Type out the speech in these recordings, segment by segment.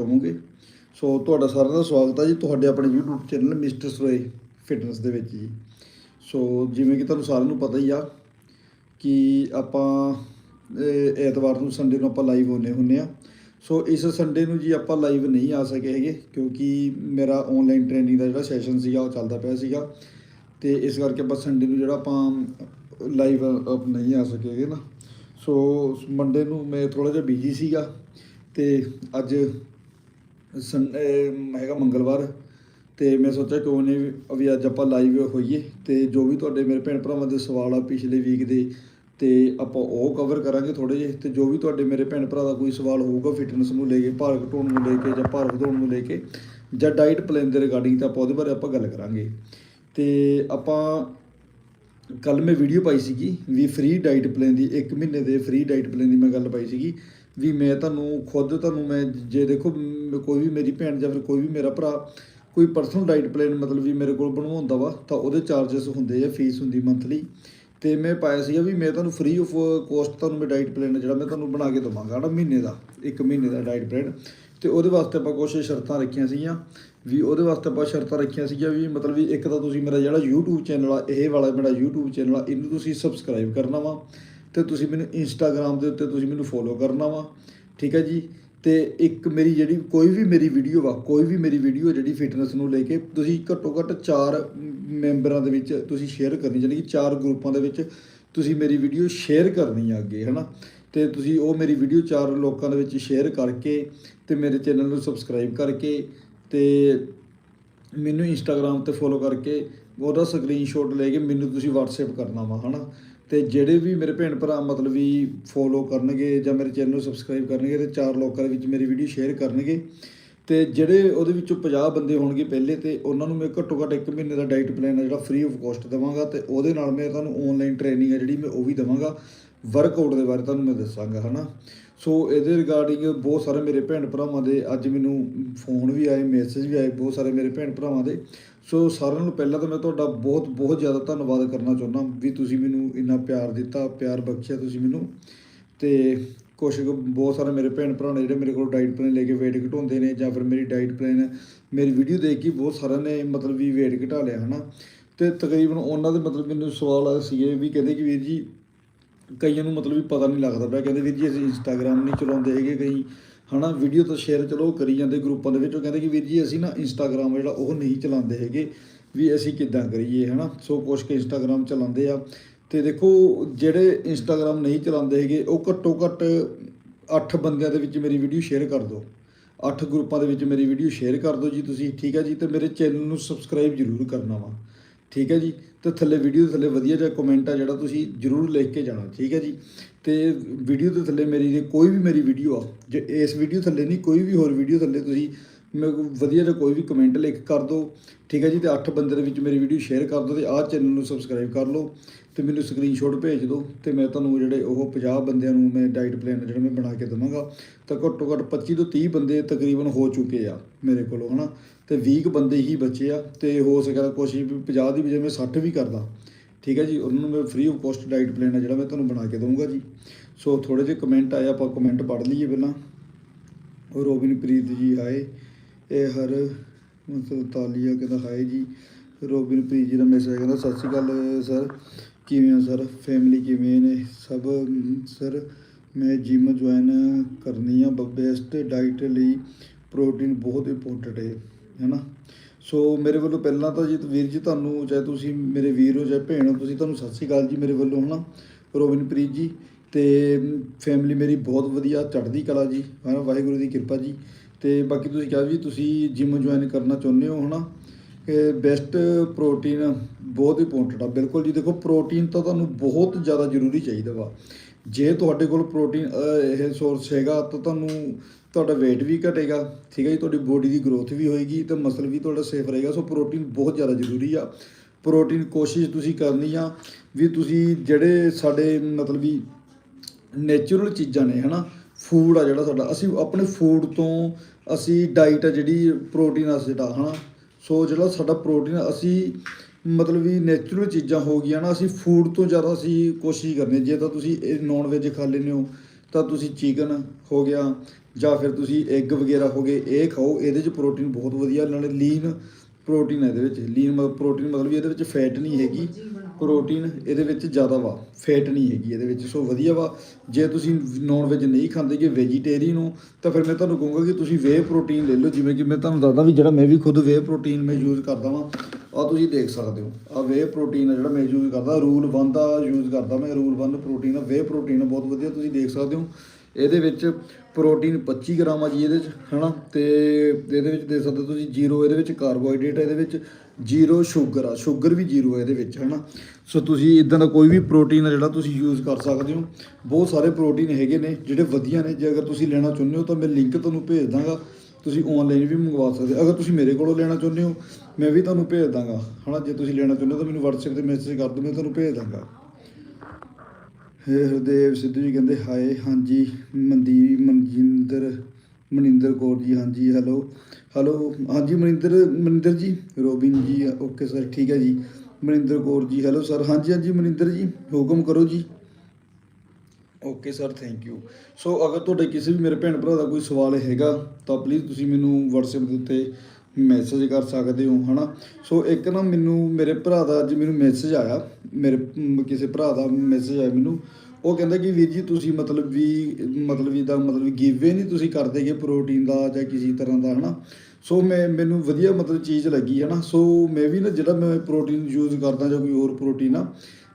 ਹੋਵੋਗੇ। ਸੋ ਤੁਹਾਡਾ ਸਾਰਿਆਂ ਦਾ ਸਵਾਗਤ ਹੈ ਜੀ। ਤੁਹਾਡੇ ਆਪਣੇ YouTube ਚੈਨਲ ਮਿਸਟਰ ਸੋਏ ਫਿਟਨੈਸ ਦੇ ਵਿੱਚ ਜੀ। ਸੋ ਜਿਵੇਂ ਕਿ ਤੁਹਾਨੂੰ ਸਾਰਿਆਂ ਨੂੰ ਪਤਾ ਹੀ ਆ ਕਿ ਆਪਾਂ ਐਤਵਾਰ ਨੂੰ ਸੰਡੇ ਨੂੰ ਆਪਾਂ ਲਾਈਵ ਹੋਣੇ ਹੁੰਨੇ ਆ। ਸੋ ਇਸ ਸੰਡੇ ਨੂੰ ਜੀ ਆਪਾਂ ਲਾਈਵ ਨਹੀਂ ਆ ਸਕੇ ਹੈਗੇ ਕਿਉਂਕਿ ਮੇਰਾ ਆਨਲਾਈਨ ਟ੍ਰੇਨਿੰਗ ਦਾ ਜਿਹੜਾ ਸੈਸ਼ਨ ਸੀਗਾ ਉਹ ਚੱਲਦਾ ਪਿਆ ਸੀਗਾ। ਤੇ ਇਸ ਕਰਕੇ ਆਪਾਂ ਸੰਡੇ ਨੂੰ ਜਿਹੜਾ ਆਪਾਂ ਲਾਈਵ ਨਹੀਂ ਆ ਸਕੇ ਹੈਗੇ ਨਾ। ਸੋ ਮੰਡੇ ਨੂੰ ਮੈਂ ਥੋੜਾ ਜਿਹਾ ਬਿਜ਼ੀ ਸੀਗਾ ਤੇ ਅੱਜ ਹੈਗਾ ਮੰਗਲਵਾਰ ਤੇ ਮੈਂ ਸੋਚਿਆ ਕਿਉਂ ਨਹੀਂ ਵੀ ਅੱਜ ਆਪਾਂ ਲਾਈਵ ਹੋਈਏ ਤੇ ਜੋ ਵੀ ਤੁਹਾਡੇ ਮੇਰੇ ਭੈਣ ਭਰਾਵਾਂ ਦੇ ਸਵਾਲ ਆ ਪਿਛਲੇ ਵੀਕ ਦੇ ਤੇ ਆਪਾਂ ਉਹ ਕਵਰ ਕਰਾਂਗੇ ਥੋੜੇ ਜਿਹੇ ਤੇ ਜੋ ਵੀ ਤੁਹਾਡੇ ਮੇਰੇ ਭੈਣ ਭਰਾ ਦਾ ਕੋਈ ਸਵਾਲ ਹੋਊਗਾ ਫਿਟਨੈਸ ਨੂੰ ਲੈ ਕੇ ਭਾਰ ਘਟਾਉਣ ਨੂੰ ਲੈ ਕੇ ਜਾਂ ਭਾਰ ਵਧਾਉਣ ਨੂੰ ਲੈ ਕੇ ਜਾਂ ਡਾਈਟ ਪਲਾਨ ਦੇ ਰਿਗਾਰਡਿੰਗ ਤਾਂ ਆਪਾਂ ਉਹਦੇ ਬਾਰੇ ਆਪਾਂ ਗੱਲ ਕਰਾਂਗੇ। ਤੇ ਆਪਾਂ ਕੱਲ ਮੈਂ ਵੀਡੀਓ ਪਾਈ ਸੀਗੀ ਵੀ ਫ੍ਰੀ ਡਾਈਟ ਪਲਾਨ ਦੀ 1 ਮਹੀਨੇ ਦੇ ਫ੍ਰੀ ਡਾਈਟ ਪਲਾਨ ਦੀ ਮੈਂ ਗੱਲ ਪਾਈ ਸੀਗੀ। ਵੀ ਮੈਂ ਤੁਹਾਨੂੰ ਖੁਦ ਤੁਹਾਨੂੰ ਮੈਂ ਜੇ ਦੇਖੋ ਕੋਈ ਵੀ ਮੇਰੀ ਭੈਣ ਜਾਂ ਫਿਰ ਕੋਈ ਵੀ ਮੇਰਾ ਭਰਾ ਕੋਈ ਪਰਸਨਲ ਡਾਈਟ ਪਲਾਨ ਮਤਲਬ ਵੀ ਮੇਰੇ ਕੋਲ ਬਣਵਾਉਂਦਾ ਵਾ, ਤਾਂ ਉਹਦੇ ਚਾਰजेस ਹੁੰਦੇ ਆ ਫੀਸ ਹੁੰਦੀ ਮੰਥਲੀ ਤੇ ਮੈਂ ਪਾਇਆ ਸੀਗਾ ਵੀ ਮੈਂ ਤੁਹਾਨੂੰ ਫ੍ਰੀ ਆਫ ਕੋਸਟ ਤੁਹਾਨੂੰ ਮੈਂ ਡਾਈਟ ਪਲਾਨ ਜਿਹੜਾ ਮੈਂ ਤੁਹਾਨੂੰ ਬਣਾ ਕੇ ਦਵਾਂਗਾ ਨਾ ਮਹੀਨੇ ਦਾ, ਇੱਕ ਮਹੀਨੇ ਦਾ ਡਾਈਟ ਪਲਾਨ ਤੇ ਉਹਦੇ ਵਾਸਤੇ ਆਪਾਂ ਕੁਛ ਸ਼ਰਤਾਂ ਰੱਖੀਆਂ ਸੀਗੀਆਂ, ਵੀ ਉਹਦੇ ਵਾਸਤੇ ਆਪਾਂ ਸ਼ਰਤਾਂ ਰੱਖੀਆਂ ਸੀਗੀਆਂ ਵੀ ਮਤਲਬ ਵੀ ਇੱਕ ਤਾਂ ਤੁਸੀਂ ਮੇਰਾ ਜਿਹੜਾ YouTube ਚੈਨਲ ਆ, ਇਹ ਵਾਲਾ ਮੇਰਾ YouTube ਚੈਨਲ ਆ, ਇਹਨੂੰ ਤੁਸੀਂ ਸਬਸਕ੍ਰਾਈਬ ਕਰਨਾ ਵਾ। ਤੇ ਤੁਸੀਂ ਮੈਨੂੰ Instagram ਦੇ ਉੱਤੇ ਤੁਸੀਂ ਮੈਨੂੰ ਫੋਲੋ ਕਰਨਾ ਵਾ, ਠੀਕ ਹੈ ਜੀ? ਤੇ ਇੱਕ ਮੇਰੀ ਜਿਹੜੀ ਕੋਈ ਵੀ ਮੇਰੀ ਵੀਡੀਓ ਵਾ, ਕੋਈ ਵੀ ਮੇਰੀ ਵੀਡੀਓ ਜਿਹੜੀ ਫਿਟਨੈਸ ਨੂੰ ਲੈ ਕੇ, ਤੁਸੀਂ ਘੱਟੋ ਘੱਟ 4 ਮੈਂਬਰਾਂ ਦੇ ਵਿੱਚ ਤੁਸੀਂ ਸ਼ੇਅਰ ਕਰਨੀ ਯਾਨੀ ਕਿ 4 ਗਰੁੱਪਾਂ ਦੇ ਵਿੱਚ ਤੁਸੀਂ ਮੇਰੀ ਵੀਡੀਓ ਸ਼ੇਅਰ ਕਰਨੀ ਆ ਅੱਗੇ, ਹਨਾ? ਤੇ ਤੁਸੀਂ ਉਹ ਮੇਰੀ ਵੀਡੀਓ 4 ਲੋਕਾਂ ਦੇ ਵਿੱਚ ਸ਼ੇਅਰ ਕਰਕੇ ਤੇ ਮੇਰੇ ਚੈਨਲ ਨੂੰ ਸਬਸਕ੍ਰਾਈਬ ਕਰਕੇ ਤੇ ਮੈਨੂੰ ਇੰਸਟਾਗ੍ਰam ਤੇ ਫੋਲੋ ਕਰਕੇ ਉਹਦਾ ਸਕਰੀਨਸ਼ਾਟ ਲੈ ਕੇ ਮੈਨੂੰ ਤੁਸੀਂ WhatsApp ਕਰਨਾ ਵਾ, ਹਨਾ? ਤੇ ਜਿਹੜੇ ਵੀ ਮੇਰੇ ਭੈਣ ਭਰਾ ਮਤਲਬ ਵੀ ਫੋਲੋ ਕਰਨਗੇ ਜਾਂ ਮੇਰੇ ਚੈਨਲ ਨੂੰ ਸਬਸਕ੍ਰਾਈਬ ਕਰਨਗੇ ਤੇ ਚਾਰ ਲੋਕਾਂ ਦੇ ਵਿੱਚ ਮੇਰੀ ਵੀਡੀਓ ਸ਼ੇਅਰ ਕਰਨਗੇ, ਤੇ ਜਿਹੜੇ ਉਹਦੇ ਵਿੱਚੋਂ 50 ਬੰਦੇ ਹੋਣਗੇ ਪਹਿਲੇ ਤੇ ਉਹਨਾਂ ਨੂੰ ਮੈਂ ਘੱਟੋ ਘੱਟ 1 ਮਹੀਨੇ ਦਾ ਡਾਈਟ ਪਲਾਨ ਹੈ ਜਿਹੜਾ ਫ੍ਰੀ ਆਫ ਕਾਸਟ ਦੇਵਾਂਗਾ ਤੇ ਉਹਦੇ ਨਾਲ ਮੈਂ ਤੁਹਾਨੂੰ ਆਨਲਾਈਨ ਟ੍ਰੇਨਿੰਗ ਹੈ ਜਿਹੜੀ ਮੈਂ ਉਹ ਵੀ ਦੇਵਾਂਗਾ ਵਰਕਆਊਟ ਦੇ ਬਾਰੇ ਤੁਹਾਨੂੰ ਮੈਂ ਦੱਸਾਂਗਾ, ਹਨਾ? ਸੋ ਇਹਦੇ ਰਿਗਾਰਡਿੰਗ ਬਹੁਤ ਸਾਰੇ ਮੇਰੇ ਭੈਣ ਭਰਾਵਾਂ ਦੇ ਅੱਜ ਮੈਨੂੰ ਫੋਨ ਵੀ ਆਏ ਮੈਸੇਜ ਵੀ ਆਏ ਬਹੁਤ ਸਾਰੇ ਮੇਰੇ ਭੈਣ ਭਰਾਵਾਂ ਦੇ ਸੋ ਸਾਰਿਆਂ ਨੂੰ ਪਹਿਲਾਂ ਤਾਂ ਮੈਂ ਤੁਹਾਡਾ ਬਹੁਤ ਬਹੁਤ ਜ਼ਿਆਦਾ ਧੰਨਵਾਦ ਕਰਨਾ ਚਾਹੁੰਦਾ ਵੀ ਤੁਸੀਂ ਮੈਨੂੰ ਇੰਨਾ ਪਿਆਰ ਦਿੱਤਾ, ਪਿਆਰ ਬਖਸ਼ਿਆ ਤੁਸੀਂ ਮੈਨੂੰ। ਤੇ ਕੁਛ ਬਹੁਤ ਸਾਰੇ ਮੇਰੇ ਭੈਣ ਭਰਾ ਨੇ ਜਿਹੜੇ ਮੇਰੇ ਕੋਲ ਡਾਈਟ ਪਲਾਨ ਲੈ ਕੇ weight ਘਟਾਉਂਦੇ ਨੇ ਜਾਂ ਫਿਰ ਮੇਰੀ ਡਾਈਟ ਪਲਾਨ ਮੇਰੀ ਵੀਡੀਓ ਦੇਖ ਕੇ ਬਹੁਤ ਸਾਰਿਆਂ ਨੇ ਮਤਲਬ ਵੀ weight ਘਟਾ ਲਿਆ, ਹਨਾ। ਤੇ ਤਕਰੀਬਨ ਉਹਨਾਂ ਦੇ ਮਤਲਬ ਮੈਨੂੰ ਸਵਾਲ ਆਏ ਸੀਗੇ ਵੀ ਕਹਿੰਦੇ ਕਿ ਵੀਰ ਜੀ ਕਈਆਂ ਨੂੰ ਮਤਲਬ ਵੀ ਪਤਾ ਨਹੀਂ ਲੱਗਦਾ ਪਿਆ, ਕਹਿੰਦੇ ਵੀਰ ਜੀ ਅਸੀਂ ਇੰਸਟਾਗ੍ਰam ਨਹੀਂ ਚਲਾਉਂਦੇ ਹੈਗੇ, ਕਈ ਹਨਾ ਵੀਡੀਓ ਤਾਂ ਸ਼ੇਅਰ ਚਲੋ ਕਰੀ ਜਾਂਦੇ ਗਰੁੱਪਾਂ ਦੇ ਵਿੱਚ, ਉਹ ਕਹਿੰਦੇ ਕਿ ਵੀਰ ਜੀ ਅਸੀਂ ਨਾ ਇੰਸਟਾਗ੍ਰam ਜਿਹੜਾ ਉਹ ਨਹੀਂ ਚਲਾਉਂਦੇ ਹੈਗੇ, ਵੀ ਅਸੀਂ ਕਿੱਦਾਂ ਕਰੀਏ, ਹਨਾ? ਸੋ ਕੁਛ ਕੇ ਇੰਸਟਾਗ੍ਰam ਚਲਾਉਂਦੇ ਆ। ਤੇ ਦੇਖੋ, ਜਿਹੜੇ ਇੰਸਟਾਗ੍ਰam ਨਹੀਂ ਚਲਾਉਂਦੇ ਹੈਗੇ, ਉਹ ਘੱਟੋ ਘੱਟ 8 ਬੰਦਿਆਂ ਦੇ ਵਿੱਚ ਮੇਰੀ ਵੀਡੀਓ ਸ਼ੇਅਰ ਕਰ ਦਿਓ। 8 ਗਰੁੱਪਾਂ ਦੇ ਵਿੱਚ ਮੇਰੀ ਵੀਡੀਓ ਸ਼ੇਅਰ ਕਰ ਦਿਓ ਜੀ ਤੁਸੀਂ, ਠੀਕ ਹੈ ਜੀ? ਤੇ ਮੇਰੇ ਚੈਨਲ ਨੂੰ ਸਬਸਕ੍ਰਾਈਬ ਜ਼ਰੂਰ ਕਰਨਾ ਵਾ। ਠੀਕ ਹੈ ਜੀ? ਤੇ ਥੱਲੇ ਵੀਡੀਓ ਦੇ ਥੱਲੇ ਵਧੀਆ ਜਿਹਾ ਕਮੈਂਟ ਆ ਜਿਹੜਾ ਤੁਸੀਂ ਜਰੂਰ ਲਿਖ ਕੇ ਜਾਣਾ, ਠੀਕ ਹੈ ਜੀ? ਤੇ ਵੀਡੀਓ ਦੇ ਥੱਲੇ ਮੇਰੀ ਜੇ ਕੋਈ ਵੀ ਮੇਰੀ ਵੀਡੀਓ ਆ, ਜੇ ਇਸ ਵੀਡੀਓ ਥੱਲੇ ਨਹੀਂ, ਕੋਈ ਵੀ ਹੋਰ ਵੀਡੀਓ ਥੱਲੇ ਤੁਸੀਂ ਮੇਰੇ ਵਧੀਆ ਜਿਹਾ ਕੋਈ ਵੀ ਕਮੈਂਟ ਲਿਖ ਕਰ ਦਿਓ ਠੀਕ ਹੈ ਜੀ? ਤੇ 8 ਬੰਦੇ ਦੇ ਵਿੱਚ ਮੇਰੀ ਵੀਡੀਓ ਸ਼ੇਅਰ ਕਰ ਦਿਓ ਤੇ ਆਹ ਚੈਨਲ ਨੂੰ ਸਬਸਕ੍ਰਾਈਬ ਕਰ ਲਓ ਤੇ ਮੈਨੂੰ ਸਕਰੀਨਸ਼ਾਟ ਭੇਜ ਦਿਓ ਤੇ ਮੈਂ ਤੁਹਾਨੂੰ ਜਿਹੜੇ ਉਹ 50 ਬੰਦਿਆਂ ਨੂੰ ਮੈਂ ਡਾਈਟ ਪਲਾਨ ਜਿਹੜਾ ਮੈਂ ਬਣਾ ਕੇ ਦੇਵਾਂਗਾ, ਤਾਂ ਘੱਟੋ ਘੱਟ 25 ਤੋਂ 30 ਬੰਦੇ ਤਕਰੀਬਨ ਹੋ ਚੁੱਕੇ ਆ ਮੇਰੇ ਕੋਲ, ਹਨਾ? ਤੇ 20 ਬੰਦੇ ਹੀ ਬਚੇ ਆ ਤੇ ਹੋ ਸਕਦਾ ਕੋਸ਼ਿਸ਼ ਵੀ 50 ਦੀ ਬਜਾਏ ਮੈਂ 60 ਵੀ ਕਰਦਾ। ਠੀਕ ਹੈ ਜੀ? ਉਹਨਾਂ ਨੂੰ ਮੈਂ free of cost diet plan ਹੈ ਜਿਹੜਾ ਮੈਂ ਤੁਹਾਨੂੰ ਬਣਾ ਕੇ ਦਊਂਗਾ ਜੀ। ਸੋ ਥੋੜੇ ਜਿਹੇ ਕਮੈਂਟ ਆਏ, ਆਪਾਂ ਕਮੈਂਟ ਪੜ੍ਹ ਲਈਏ ਪਹਿਲਾਂ। ਉਹ ਰੋਬਿਨਪ੍ਰੀਤ ਜੀ ਆਏ। ਇਹ ਹਰ ਮਤਲਬ ਤਾਲੀਆ ਕਹਿੰਦਾ, ਹਾਏ ਜੀ, ਰੋਬਿਨਪ੍ਰੀਤ ਜੀ ਦਾ ਮੈਸੇਜ ਕਹਿੰਦਾ, ਸਤਿ ਸ਼੍ਰੀ ਅਕਾਲ ਸਰ ਕਿਵੇਂ ਹੋ ਸਰ ਫੈਮਿਲੀ ਕਿਵੇਂ ਨੇ? ਸਭ ਸਰ ਮੈਂ ਜਿਮ ਜੁਆਇਨ ਕਰਨੀ ਆ ਬੈਸਟ ਡਾਈਟ ਲਈ ਪ੍ਰੋਟੀਨ ਬਹੁਤ ਇੰਪੋਰਟੈਂਟ ਹੈ ਹੈਨਾ? ਸੋ ਮੇਰੇ ਵੱਲੋਂ ਪਹਿਲਾਂ ਤਾਂ ਜੀ ਵੀਰ ਜੀ ਤੁਹਾਨੂੰ, ਚਾਹੇ ਤੁਸੀਂ ਮੇਰੇ ਵੀਰ ਹੋ, ਚਾਹੇ ਭੈਣ ਹੋ, ਤੁਸੀਂ ਤੁਹਾਨੂੰ ਸਤਿ ਸ਼੍ਰੀ ਅਕਾਲ ਜੀ ਮੇਰੇ ਵੱਲੋਂ, ਹਨਾ? ਰੋਬਿਨਪ੍ਰੀਤ ਜੀ ਤੇ ਫੈਮਿਲੀ ਮੇਰੀ ਬਹੁਤ ਵਧੀਆ ਚੜ੍ਹਦੀ ਕਲਾ ਜੀ, ਹਨਾ? ਵਾਹਿਗੁਰੂ ਦੀ ਕਿਰਪਾ ਜੀ। ਤੇ ਬਾਕੀ ਤੁਸੀਂ ਕਿਹਾ ਵੀ ਤੁਸੀਂ ਜਿਮ ਜੁਆਇਨ ਕਰਨਾ ਚਾਹੁੰਦੇ ਹੋ, ਹਨਾ? ਕਿ ਬੈਸਟ ਪ੍ਰੋਟੀਨ ਬਹੁਤ ਇੰਪੋਰਟੈਂਟ ਆ। ਬਿਲਕੁਲ ਜੀ, ਦੇਖੋ ਪ੍ਰੋਟੀਨ ਤਾਂ ਤੁਹਾਨੂੰ ਬਹੁਤ ਜ਼ਿਆਦਾ ਜ਼ਰੂਰੀ ਚਾਹੀਦਾ ਵਾ। ਜੇ ਤੁਹਾਡੇ ਕੋਲ ਪ੍ਰੋਟੀਨ ਇਹ ਸੋਰਸ ਹੈਗਾ ਤਾਂ ਤੁਹਾਨੂੰ ਤੁਹਾਡਾ weight ਵੀ ਘਟੇਗਾ, ਠੀਕ ਹੈ ਜੀ, ਤੁਹਾਡੀ ਬੋਡੀ ਦੀ ਗਰੋਥ ਵੀ ਹੋਏਗੀ ਤੇ ਮਸਲ ਵੀ ਤੁਹਾਡਾ ਸੇਫ ਰਹੇਗਾ ਸੋ ਪ੍ਰੋਟੀਨ ਬਹੁਤ ਜ਼ਿਆਦਾ ਜ਼ਰੂਰੀ ਆ। ਪ੍ਰੋਟੀਨ ਕੋਸ਼ਿਸ਼ ਤੁਸੀਂ ਕਰਨੀ ਆ ਵੀ ਤੁਸੀਂ ਜਿਹੜੇ ਸਾਡੇ ਮਤਲਬ ਵੀ ਨੇਚਰਲ ਚੀਜ਼ਾਂ ਨੇ, ਹਨਾ ਫੂਡ ਆ ਜਿਹੜਾ ਸਾਡਾ, ਅਸੀਂ ਆਪਣੇ ਫੂਡ ਤੋਂ ਅਸੀਂ ਡਾਈਟ ਆ ਜਿਹੜੀ ਪ੍ਰੋਟੀਨ ਅਸਿਡ ਆ ਹਨਾ ਸੋ ਜਿਹੜਾ ਸਾਡਾ ਪ੍ਰੋਟੀਨ ਅਸੀਂ ਮਤਲਬ ਵੀ ਨੇਚਰਲ ਚੀਜ਼ਾਂ ਹੋ ਗਈਆਂ ਨਾ, ਅਸੀਂ ਫੂਡ ਤੋਂ ਜ਼ਿਆਦਾ ਅਸੀਂ ਕੋਸ਼ਿਸ਼ ਕਰਨੀ ਜੇ ਤਾਂ ਤੁਸੀਂ ਇਹ ਨੌਨ ਵੈਜ ਖਾ ਲੈਂਦੇ ਹੋ, ਤਾਂ ਤੁਸੀਂ ਚਿਕਨ ਹੋ ਗਿਆ ਜਾਂ ਫਿਰ ਤੁਸੀਂ ਐਗ ਵਗੈਰਾ ਹੋ ਗਏ, ਇਹ ਖਾਓ, ਇਹਦੇ 'ਚ ਪ੍ਰੋਟੀਨ ਬਹੁਤ ਵਧੀਆ, ਨਾਲੇ ਲੀਨ ਪ੍ਰੋਟੀਨ ਹੈ ਇਹਦੇ ਵਿੱਚ। ਲੀਨ ਮਤਲਬ ਪ੍ਰੋਟੀਨ ਮਤਲਬ ਵੀ ਇਹਦੇ ਵਿੱਚ ਫੈਟ ਨਹੀਂ ਹੈਗੀ ਪ੍ਰੋਟੀਨ ਇਹਦੇ ਵਿੱਚ ਜ਼ਿਆਦਾ ਵਾ ਫੈਟ ਨਹੀਂ ਹੈਗੀ ਇਹਦੇ ਵਿੱਚ। ਸੋ ਵਧੀਆ ਵਾ, ਜੇ ਤੁਸੀਂ ਨੌਨ ਵੈਜ ਨਹੀਂ ਖਾਂਦੇ, ਜੇ ਵੈਜੀਟੇਰੀਅਨ ਹੋ, ਤਾਂ ਫਿਰ ਮੈਂ ਤੁਹਾਨੂੰ ਕਹੂੰਗਾ ਕਿ ਤੁਸੀਂ ਵੇ ਪ੍ਰੋਟੀਨ ਲੈ ਲਓ। ਜਿਵੇਂ ਕਿ ਮੈਂ ਤੁਹਾਨੂੰ ਦੱਸਦਾ ਵੀ ਜਿਹੜਾ ਮੈਂ ਵੀ ਖੁਦ ਵੇ ਪ੍ਰੋਟੀਨ ਮੈਂ ਯੂਜ਼ ਕਰਦਾ ਵਾਂ ਆ ਤੁਸੀਂ ਦੇਖ ਸਕਦੇ ਹੋ। ਆ ਵੇ ਪ੍ਰੋਟੀਨ ਆ ਜਿਹੜਾ ਮੈਂ ਯੂਜ਼ ਕਰਦਾ ਰੂਲ 1 ਦਾ ਯੂਜ਼ ਕਰਦਾ ਮੈਂ ਰੂਲ 1 ਪ੍ਰੋਟੀਨ ਆ। ਵੇ ਪ੍ਰੋਟੀਨ ਬਹੁਤ ਵਧੀਆ, ਤੁਸੀਂ ਦੇਖ ਸਕਦੇ ਹੋ। ਇਹਦੇ ਵਿੱਚ ਪ੍ਰੋਟੀਨ 25 ਗ੍ਰਾਮ ਆ ਜੀ ਇਹਦੇ ਚ, ਹਨਾ? ਤੇ ਇਹਦੇ ਵਿੱਚ ਦੇ ਸਕਦੇ ਹੋ ਤੁਸੀਂ ਜ਼ੀਰੋ, ਇਹਦੇ ਵਿੱਚ ਕਾਰਬੋਹਾਈਡਰੇਟ ਆ, ਇਹਦੇ ਵਿੱਚ ਜ਼ੀਰੋ ਸ਼ੂਗਰ ਆ, ਸ਼ੂਗਰ ਵੀ ਜ਼ੀਰੋ ਹੈ ਇਹਦੇ ਵਿੱਚ, ਹਨਾ? ਸੋ ਤੁਸੀਂ ਇਦਾਂ ਦਾ ਕੋਈ ਵੀ ਪ੍ਰੋਟੀਨ ਆ ਜਿਹੜਾ ਤੁਸੀਂ ਯੂਜ਼ ਕਰ ਸਕਦੇ ਹੋ, ਬਹੁਤ ਸਾਰੇ ਪ੍ਰੋਟੀਨ ਹੈਗੇ ਨੇ ਜਿਹੜੇ ਵਧੀਆ ਨੇ, ਜੇ ਅਗਰ ਤੁਸੀਂ ਲੈਣਾ ਚਾਹੁੰਦੇ ਹੋ ਤਾਂ ਮੈਂ ਲਿੰਕ ਤੁਹਾਨੂੰ ਭੇਜ ਦਾਂਗਾ, ਤੁਸੀਂ ਆਨਲਾਈਨ ਵੀ ਮੰਗਵਾ ਸਕਦੇ ਹੋ। ਅਗਰ ਤੁਸੀਂ ਮੇਰੇ ਕੋਲੋਂ ਲੈਣਾ ਚਾਹੁੰਦੇ ਹੋ, ਮੈਂ ਵੀ ਤੁਹਾਨੂੰ ਭੇਜ ਦਾਂਗਾ, ਹਨਾ? ਜੇ ਤੁਸੀਂ ਲੈਣਾ ਚਾਹੁੰਦੇ ਹੋ ਤਾਂ ਮੈਨੂੰ WhatsApp ਤੇ ਮੈਸੇਜ ਕਰ ਦਿਓ, ਮੈਂ ਤੁਹਾਨੂੰ ਭੇਜ ਦਾਂਗਾ। ਹਰਦੇਵ ਸਿੱਧੂ ਜੀ ਕਹਿੰਦੇ, ਹਾਏ, ਹਾਂਜੀ ਮਨਦੀਪ ਮਨਜਿੰਦਰ, ਮਨਿੰਦਰ ਕੌਰ ਜੀ, ਹਾਂਜੀ, ਹੈਲੋ ਹੈਲੋ, ਹਾਂਜੀ, ਮਨਿੰਦਰ ਮਨਿੰਦਰ ਜੀ ਰੋਬਿਨ ਜੀ ਓਕੇ ਸਰ ਠੀਕ ਹੈ ਜੀ, ਮਨਿੰਦਰ ਕੌਰ ਜੀ, ਹੈਲੋ ਸਰ ਹਾਂਜੀ ਹਾਂਜੀ, ਮਨਿੰਦਰ ਜੀ, ਹੁਕਮ ਕਰੋ ਜੀ। Okay sir thank you so ਅਗਰ ਤੁਹਾਡੇ ਕਿਸੇ ਵੀ ਮੇਰੇ ਭੈਣ ਭਰਾ ਦਾ ਕੋਈ ਸਵਾਲ ਹੈਗਾ, ਤਾਂ ਪਲੀਜ਼ ਤੁਸੀਂ ਮੈਨੂੰ WhatsApp ਦੇ ਉੱਤੇ ਮੈਸੇਜ ਕਰ ਸਕਦੇ ਹੋ, ਹਨਾ? ਸੋ ਇੱਕ ਨਾ ਮੈਨੂੰ ਮੇਰੇ ਭਰਾ ਦਾ ਅੱਜ ਮੈਨੂੰ ਮੈਸੇਜ ਆਇਆ, ਮੇਰੇ ਕਿਸੇ ਭਰਾ ਦਾ ਮੈਸੇਜ ਆਇਆ ਮੈਨੂੰ। ਉਹ ਕਹਿੰਦਾ ਕਿ ਵੀਰ ਜੀ ਤੁਸੀਂ ਮਤਲਬ ਵੀ, ਮਤਲਬ ਇਹਦਾ ਮਤਲਬ ਗਿਵੇ ਨਹੀਂ ਤੁਸੀਂ ਕਰਦੇਗੇ ਪ੍ਰੋਟੀਨ ਦਾ ਜਾਂ ਕਿਸੇ ਤਰ੍ਹਾਂ ਦਾ, ਹਨਾ? ਸੋ ਮੈਂ, ਮੈਨੂੰ ਵਧੀਆ ਮਤਲਬ ਚੀਜ਼ ਲੱਗੀ, ਹਨਾ? ਸੋ ਮੈਂ ਵੀ ਨਾ ਜਿਹੜਾ ਮੈਂ ਪ੍ਰੋਟੀਨ ਯੂਜ਼ ਕਰਦਾ ਜਾਂ ਕੋਈ ਹੋਰ ਪ੍ਰੋਟੀਨ ਆ,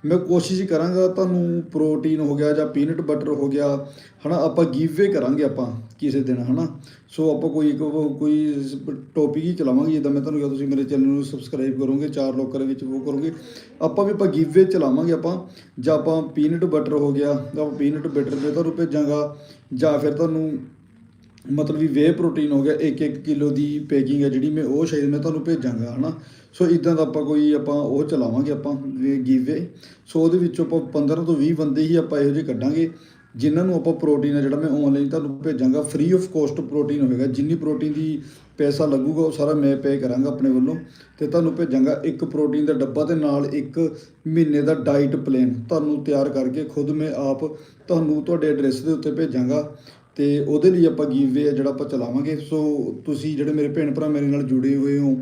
ਮੈਂ ਕੋਸ਼ਿਸ਼ ਕਰਾਂਗਾ ਤੁਹਾਨੂੰ ਪ੍ਰੋਟੀਨ ਹੋ ਗਿਆ ਜਾਂ ਪੀਨਟ ਬਟਰ ਹੋ ਗਿਆ, ਹਨਾ? ਆਪਾਂ ਗਿਵਵੇ ਕਰਾਂਗੇ ਆਪਾਂ। ਕਿਸੇ ਦਿਨ, ਹਨਾ? ਸੋ ਆਪਾਂ ਕੋਈ ਇੱਕ ਕੋਈ ਟੌਪਿਕ ਹੀ ਚਲਾਵਾਂਗੇ, ਜਿੱਦਾਂ ਮੈਂ ਤੁਹਾਨੂੰ ਕਿਹਾ, ਤੁਸੀਂ ਮੇਰੇ ਚੈਨਲ ਨੂੰ ਸਬਸਕ੍ਰਾਈਬ ਕਰੋਗੇ, ਚਾਰ ਲੋਕਾਂ ਦੇ ਵਿੱਚ ਉਹ ਕਰੋਗੇ। ਆਪਾਂ ਵੀ ਆਪਾਂ ਗਿਵਵੇ ਚਲਾਵਾਂਗੇ ਆਪਾਂ, ਜਾਂ ਆਪਾਂ ਪੀਨਟ ਬਟਰ ਹੋ ਗਿਆ ਆਪਾਂ ਪੀਨਟ ਬਟਰ ਮੈਂ ਤੁਹਾਨੂੰ ਭੇਜਾਂਗਾ, ਜਾਂ ਫਿਰ ਤੁਹਾਨੂੰ ਮਤਲਬ ਵੀ ਵੇ ਪ੍ਰੋਟੀਨ ਹੋ ਗਿਆ 1-1 ਕਿਲੋ ਦੀ ਪੈਕਿੰਗ ਹੈ ਜਿਹੜੀ ਮੈਂ ਉਹ ਸ਼ਾਇਦ ਮੈਂ ਤੁਹਾਨੂੰ ਭੇਜਾਂਗਾ, ਹਨਾ? ਸੋ ਇਦਾਂ ਦਾ ਆਪਾਂ ਕੋਈ ਆਪਾਂ ਉਹ ਚਲਾਵਾਂਗੇ ਆਪਾਂ ਗਿਵੇ ਸੋ ਉਹਦੇ ਵਿੱਚੋਂ ਆਪਾਂ 15 ਤੋਂ 20 ਬੰਦੇ ਹੀ ਆਪਾਂ ਇਹੋ ਜਿਹੇ ਕੱਢਾਂਗੇ। ਜਿਨ੍ਹਾਂ ਨੂੰ ਆਪਾਂ ਪ੍ਰੋਟੀਨ ਆ, ਜਿਹੜਾ ਮੈਂ ਆਨਲਾਈਨ ਤੁਹਾਨੂੰ ਭੇਜਾਂਗਾ ਫ੍ਰੀ ਆਫ ਕੋਸਟ ਪ੍ਰੋਟੀਨ ਹੋਵੇਗਾ। ਜਿੰਨੀ ਪ੍ਰੋਟੀਨ ਦੀ ਪੈਸਾ ਲੱਗੂਗਾ, ਉਹ ਸਾਰਾ ਮੈਂ ਪੇ ਕਰਾਂਗਾ ਆਪਣੇ ਵੱਲੋਂ। ਤੇ ਤੁਹਾਨੂੰ ਭੇਜਾਂਗਾ ਇੱਕ ਪ੍ਰੋਟੀਨ ਦਾ ਡੱਬਾ ਤੇ ਨਾਲ ਇੱਕ ਮਹੀਨੇ ਦਾ ਡਾਈਟ ਪਲਾਨ ਤੁਹਾਨੂੰ ਤਿਆਰ ਕਰਕੇ ਖੁਦ ਮੈਂ ਆਪ ਤੁਹਾਨੂੰ ਤੁਹਾਡੇ ਐਡਰੈਸ ਦੇ ਉੱਤੇ ਭੇਜਾਂਗਾ। ਤੇ ਉਹਦੇ ਲਈ ਆਪਾਂ ਗਿਵਵੇ ਜਿਹੜਾ ਆਪਾਂ ਚਲਾਵਾਂਗੇ। ਸੋ ਤੁਸੀਂ ਜਿਹੜੇ ਮੇਰੇ ਭੈਣ ਭਰਾ ਮੇਰੇ ਨਾਲ ਜੁੜੇ ਹੋਏ ਹੋ,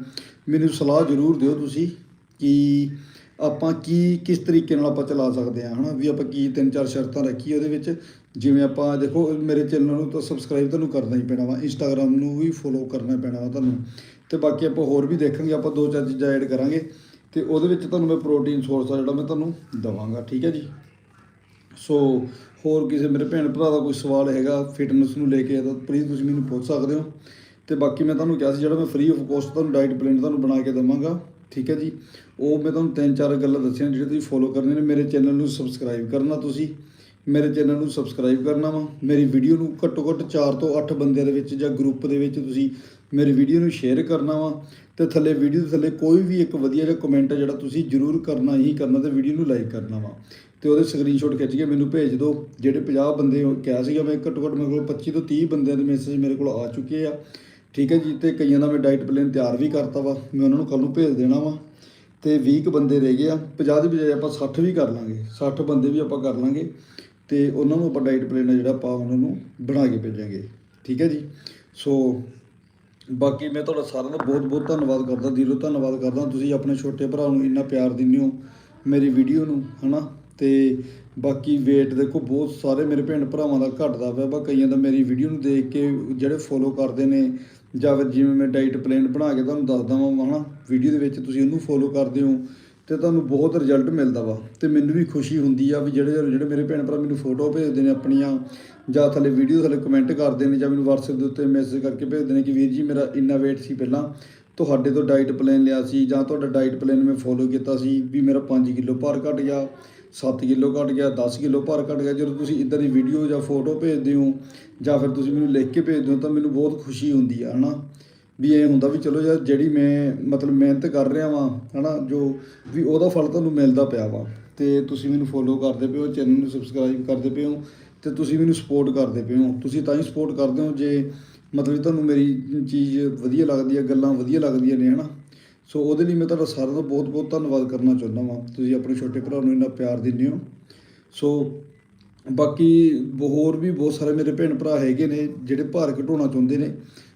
ਮੈਨੂੰ ਸਲਾਹ ਜ਼ਰੂਰ ਦਿਓ ਤੁਸੀਂ ਕਿ ਆਪਾਂ ਕੀ, ਕਿਸ ਤਰੀਕੇ ਨਾਲ ਆਪਾਂ ਚਲਾ ਸਕਦੇ ਹਾਂ, ਹਨਾ? ਵੀ ਆਪਾਂ ਕੀ ਤਿੰਨ ਚਾਰ ਸ਼ਰਤਾਂ ਰੱਖੀ ਉਹਦੇ ਵਿੱਚ, ਜਿਵੇਂ ਆਪਾਂ ਦੇਖੋ, ਮੇਰੇ ਚੈਨਲ ਨੂੰ ਤਾਂ ਸਬਸਕ੍ਰਾਈਬ ਤੁਹਾਨੂੰ ਕਰਨਾ ਹੀ ਪੈਣਾ ਵਾ ਇੰਸਟਾਗ੍ਰam ਨੂੰ ਵੀ ਫੋਲੋ ਕਰਨਾ ਪੈਣਾ ਵਾ ਤੁਹਾਨੂੰ। ਤੇ ਬਾਕੀ ਆਪਾਂ ਹੋਰ ਵੀ ਦੇਖਾਂਗੇ, ਆਪਾਂ ਦੋ ਚਾਰ ਚੀਜ਼ਾਂ ਐਡ ਕਰਾਂਗੇ, ਤੇ ਉਹਦੇ ਵਿੱਚ ਤੁਹਾਨੂੰ ਮੈਂ ਪ੍ਰੋਟੀਨ ਸੋਰਸ ਆ ਜਿਹੜਾ ਮੈਂ ਤੁਹਾਨੂੰ ਦਵਾਂਗਾ, ਠੀਕ ਹੈ ਜੀ? ਸੋ ਹੋਰ ਕਿਸੇ ਮੇਰੇ ਭੈਣ ਭਰਾ ਦਾ ਕੋਈ ਸਵਾਲ ਹੈਗਾ ਫਿਟਨੈਸ ਨੂੰ ਲੈ ਕੇ, ਤਾਂ ਪਲੀਜ਼ ਤੁਸੀਂ ਮੈਨੂੰ ਪੁੱਛ ਸਕਦੇ ਹੋ। ਤੇ ਬਾਕੀ ਮੈਂ ਤੁਹਾਨੂੰ ਕਿਹਾ ਸੀ, ਜਿਹੜਾ ਮੈਂ ਫ੍ਰੀ ਆਫ ਕੋਸਟ ਤੁਹਾਨੂੰ ਡਾਈਟ ਪਲਾਨ ਤੁਹਾਨੂੰ ਬਣਾ ਕੇ ਦੇਵਾਂਗਾ, ਠੀਕ ਹੈ ਜੀ? ਉਹ ਮੈਂ ਤੁਹਾਨੂੰ ਤਿੰਨ ਚਾਰ ਗੱਲਾਂ ਦੱਸੀਆਂ ਜਿਹੜੇ ਤੁਸੀਂ ਫੋਲੋ ਕਰਨੇ ਨੇ, ਮੇਰੇ ਚੈਨਲ ਨੂੰ ਸਬਸਕ੍ਰਾਈਬ ਕਰਨਾ ਤੁਸੀਂ। ਮੇਰੇ ਚੈਨਲ ਨੂੰ ਸਬਸਕ੍ਰਾਈਬ ਕਰਨਾ ਵਾ। ਮੇਰੀ ਵੀਡੀਓ ਨੂੰ ਘੱਟੋ ਘੱਟ 4 ਤੋਂ 8 ਬੰਦਿਆਂ ਦੇ ਵਿੱਚ ਜਾਂ ਗਰੁੱਪ ਦੇ ਵਿੱਚ ਤੁਸੀਂ ਮੇਰੀ ਵੀਡੀਓ ਨੂੰ ਸ਼ੇਅਰ ਕਰਨਾ ਵਾ। ਤੇ ਥੱਲੇ ਵੀਡੀਓ ਦੇ ਥੱਲੇ ਕੋਈ ਵੀ ਇੱਕ ਵਧੀਆ ਜਿਹਾ ਕਮੈਂਟ ਹੈ ਜਿਹੜਾ ਤੁਸੀਂ ਜ਼ਰੂਰ ਕਰਨਾ ਹੀ ਕਰਨਾ ਤੇ ਵੀਡੀਓ ਨੂੰ ਲਾਈਕ ਕਰਨਾ ਵਾ। ਤੇ ਉਹਦੇ ਸਕਰੀਨਸ਼ਾਟ ਖਿੱਚ ਕੇ ਮੈਨੂੰ ਭੇਜ ਦਿਓ। ਜਿਹੜੇ 50 ਬੰਦੇ ਕਿਹਾ ਸੀਗਾ ਮੈਂ, ਘੱਟੋ ਘੱਟ ਮੇਰੇ ਕੋਲ 25 ਤੋਂ 30 ਬੰਦਿਆਂ ਦੇ ਮੈਸੇਜ ਮੇਰੇ ਕੋਲ ਆ ਚੁੱਕੇ ਆ। ਠੀਕ ਹੈ ਜੀ, ਤੇ ਕਈਆਂ ਦਾ ਮੈਂ ਡਾਈਟ ਪਲਾਨ ਤਿਆਰ ਵੀ ਕਰਤਾ ਵਾ। ਮੈਂ ਉਹਨਾਂ ਨੂੰ ਕੱਲ ਨੂੰ ਭੇਜ ਦੇਣਾ ਵਾ। ਤੇ 20 ਕੁ ਬੰਦੇ ਰਹਿ ਗਏ ਆ। 50 ਦੀ ਬਜਾਏ ਆਪਾਂ 60 ਵੀ ਕਰ ਲਾਂਗੇ। 60 ਬੰਦੇ ਵੀ ਆਪਾਂ ਕਰ ਲਾਂਗੇ ਤੇ ਉਹਨਾਂ ਨੂੰ ਆਪਾਂ ਡਾਈਟ ਪਲਾਨ ਜਿਹੜਾ ਆਪਾਂ ਉਹਨਾਂ ਨੂੰ ਬਣਾ ਕੇ ਭੇਜਾਂਗੇ। ਠੀਕ ਹੈ ਜੀ? ਸੋ ਬਾਕੀ ਮੈਂ ਤੁਹਾਡਾ ਸਾਰਿਆਂ ਦਾ ਬਹੁਤ ਬਹੁਤ ਧੰਨਵਾਦ ਕਰਦਾ, ਦਿਲੋਂ ਧੰਨਵਾਦ ਕਰਦਾ। ਤੁਸੀਂ ਆਪਣੇ ਛੋਟੇ ਭਰਾ ਨੂੰ ਇੰਨਾ ਪਿਆਰ ਦਿੰਦੇ ਹੋ ਮੇਰੀ ਵੀਡੀਓ ਨੂੰ, ਹਨਾ? ਤੇ ਬਾਕੀ weight ਦੇਖੋ, ਬਹੁਤ ਸਾਰੇ ਮੇਰੇ ਭੈਣ ਭਰਾਵਾਂ ਦਾ ਘਟਦਾ ਪਿਆ ਵਾ। ਕਈਆਂ ਦਾ ਮੇਰੀ ਵੀਡੀਓ ਨੂੰ ਦੇਖ ਕੇ ਜਿਹੜੇ ਫੋਲੋ ਕਰਦੇ ਨੇ ਜਾਂ ਫਿਰ ਜਿਵੇਂ ਮੈਂ ਡਾਈਟ ਪਲਾਨ ਬਣਾ ਕੇ ਤੁਹਾਨੂੰ ਦੱਸਦਾ ਵਾਂ ਹਨਾ ਵੀਡੀਓ ਦੇ ਵਿੱਚ ਤੁਸੀਂ ਉਹਨੂੰ ਫੋਲੋ ਕਰਦੇ ਹੋ ਤੇ ਤੁਹਾਨੂੰ ਬਹੁਤ ਰਿਜ਼ਲਟ ਮਿਲਦਾ ਵਾ। ਤੇ ਮੈਨੂੰ ਵੀ ਖੁਸ਼ੀ ਹੁੰਦੀ ਆ ਵੀ ਜਿਹੜੇ ਜਿਹੜੇ ਮੇਰੇ ਭੈਣ ਭਰਾ ਮੈਨੂੰ ਫੋਟੋ ਭੇਜਦੇ ਨੇ ਆਪਣੀਆਂ, ਜਾਂ ਥੱਲੇ ਵੀਡੀਓ ਥੱਲੇ ਕਮੈਂਟ ਕਰਦੇ ਨੇ ਜਾਂ ਮੈਨੂੰ WhatsApp ਦੇ ਉੱਤੇ ਮੈਸੇਜ ਕਰਕੇ ਭੇਜਦੇ ਨੇ ਕਿ ਵੀਰ ਜੀ ਮੇਰਾ ਇੰਨਾ weight ਸੀ ਪਹਿਲਾਂ, ਤੁਹਾਡੇ ਤੋਂ ਡਾਈਟ ਪਲਾਨ ਲਿਆ ਸੀ ਜਾਂ ਤੁਹਾਡਾ ਡਾਈਟ ਪਲਾਨ ਮੈਂ ਫੋਲੋ ਕੀਤਾ ਸੀ ਵੀ ਮੇਰਾ 5 ਕਿਲੋ ਭਾਰ ਘਟ ਗਿਆ। 7 ਕਿਲੋ ਘਟ ਗਿਆ 10 ਕਿਲੋ ਭਾਰ ਘਟ ਗਿਆ। ਜਦੋਂ ਤੁਸੀਂ ਇਦਾਂ ਦੀ ਵੀਡੀਓ ਜਾਂ ਫੋਟੋ ਭੇਜਦੇ ਹੋ ਜਾਂ ਫਿਰ ਤੁਸੀਂ ਮੈਨੂੰ ਲਿਖ ਕੇ ਭੇਜਦੇ ਹੋ ਤਾਂ ਮੈਨੂੰ ਬਹੁਤ ਖੁਸ਼ੀ ਹੁੰਦੀ ਆ, ਹਨਾ? ਵੀ ਇਹ ਹੁੰਦਾ ਵੀ ਚਲੋ ਯਾਰ, ਜਿਹੜੀ ਮੈਂ ਮਤਲਬ ਮਿਹਨਤ ਕਰ ਰਿਹਾ ਵਾਂ, ਹਨਾ, ਜੋ ਵੀ ਉਹਦਾ ਫਲ ਤੁਹਾਨੂੰ ਮਿਲਦਾ ਪਿਆ ਵਾ। ਤੇ ਤੁਸੀਂ ਮੈਨੂੰ ਫੋਲੋ ਕਰਦੇ ਪਏ ਹੋ ਚੈਨਲ ਨੂੰ ਸਬਸਕ੍ਰਾਈਬ ਕਰਦੇ ਪਏ ਹੋ ਤੇ ਤੁਸੀਂ ਮੈਨੂੰ ਸਪੋਰਟ ਕਰਦੇ ਪਏ ਹੋ। ਤੁਸੀਂ ਤਾਂ ਹੀ ਸਪੋਰਟ ਕਰਦੇ ਹੋ ਜੇ ਮਤਲਬ ਤੁਹਾਨੂੰ ਮੇਰੀ ਚੀਜ਼ ਵਧੀਆ ਲੱਗਦੀ ਹੈ ਗੱਲਾਂ ਵਧੀਆ ਲੱਗਦੀਆਂ ਨੇ, ਹਨਾ? ਸੋ ਉਹਦੇ ਲਈ ਮੈਂ ਤੁਹਾਡਾ ਸਾਰਿਆਂ ਦਾ ਬਹੁਤ ਬਹੁਤ ਧੰਨਵਾਦ ਕਰਨਾ ਚਾਹੁੰਦਾ ਵਾਂ। ਤੁਸੀਂ ਆਪਣੇ ਛੋਟੇ ਭਰਾ ਨੂੰ ਇੰਨਾ ਪਿਆਰ ਦਿੰਦੇ ਹੋ। ਸੋ ਬਾਕੀ ਹੋਰ ਵੀ ਬਹੁਤ ਸਾਰੇ ਮੇਰੇ ਭੈਣ ਭਰਾ ਹੈਗੇ ਨੇ, ਜਿਹੜੇ ਭਾਰ ਘਟਾਉਣਾ ਚਾਹੁੰਦੇ ਨੇ।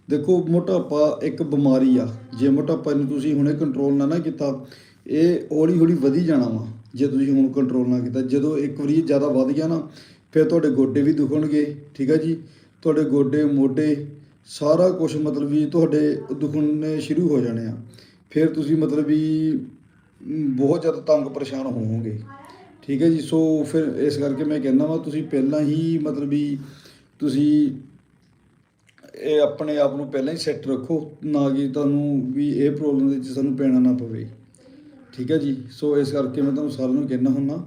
ਦੇਖੋ, ਮੋਟਾਪਾ ਇੱਕ ਬਿਮਾਰੀ ਆ। ਜੇ ਮੋਟਾਪਾ ਨੂੰ ਤੁਸੀਂ ਹੁਣੇ ਕੰਟਰੋਲ ਨਾ ਨਾ ਕੀਤਾ, ਇਹ ਹੌਲੀ ਹੌਲੀ ਵਧੀ ਜਾਣਾ ਵਾ। ਜੇ ਤੁਸੀਂ ਹੁਣ ਕੰਟਰੋਲ ਨਾ ਕੀਤਾ, ਜਦੋਂ ਇੱਕ ਵਾਰੀ ਜ਼ਿਆਦਾ ਵੱਧ ਗਿਆ ਨਾ, ਫਿਰ ਤੁਹਾਡੇ ਗੋਡੇ ਵੀ ਦੁਖਣਗੇ, ਠੀਕ ਹੈ ਜੀ? ਤੁਹਾਡੇ ਗੋਡੇ, ਮੋਢੇ, ਸਾਰਾ ਕੁਝ ਮਤਲਬ ਵੀ ਤੁਹਾਡੇ ਦੁਖਣੇ ਸ਼ੁਰੂ ਹੋ ਜਾਣੇ ਆ। ਫਿਰ ਤੁਸੀਂ ਮਤਲਬ ਵੀ ਬਹੁਤ ਜ਼ਿਆਦਾ ਤੰਗ ਪਰੇਸ਼ਾਨ ਹੋਵੋਗੇ। ਠੀਕ ਹੈ ਜੀ, ਸੋ ਫਿਰ ਇਸ ਕਰਕੇ ਮੈਂ ਕਹਿੰਦਾ ਵਾਂ, ਤੁਸੀਂ ਪਹਿਲਾਂ ਹੀ ਮਤਲਬ ਵੀ ਤੁਸੀਂ ਇਹ ਆਪਣੇ ਆਪ ਨੂੰ ਪਹਿਲਾਂ ਹੀ ਸੈੱਟ ਰੱਖੋ, ਨਾ ਕਿ ਤੁਹਾਨੂੰ ਵੀ ਇਹ ਪ੍ਰੋਬਲਮ ਦੇ ਵਿੱਚ ਸਾਨੂੰ ਪੈਣਾ ਨਾ ਪਵੇ। ਠੀਕ ਹੈ ਜੀ, ਸੋ ਇਸ ਕਰਕੇ ਮੈਂ ਤੁਹਾਨੂੰ ਸਾਰਿਆਂ ਨੂੰ ਕਹਿਣਾ ਹੁੰਦਾ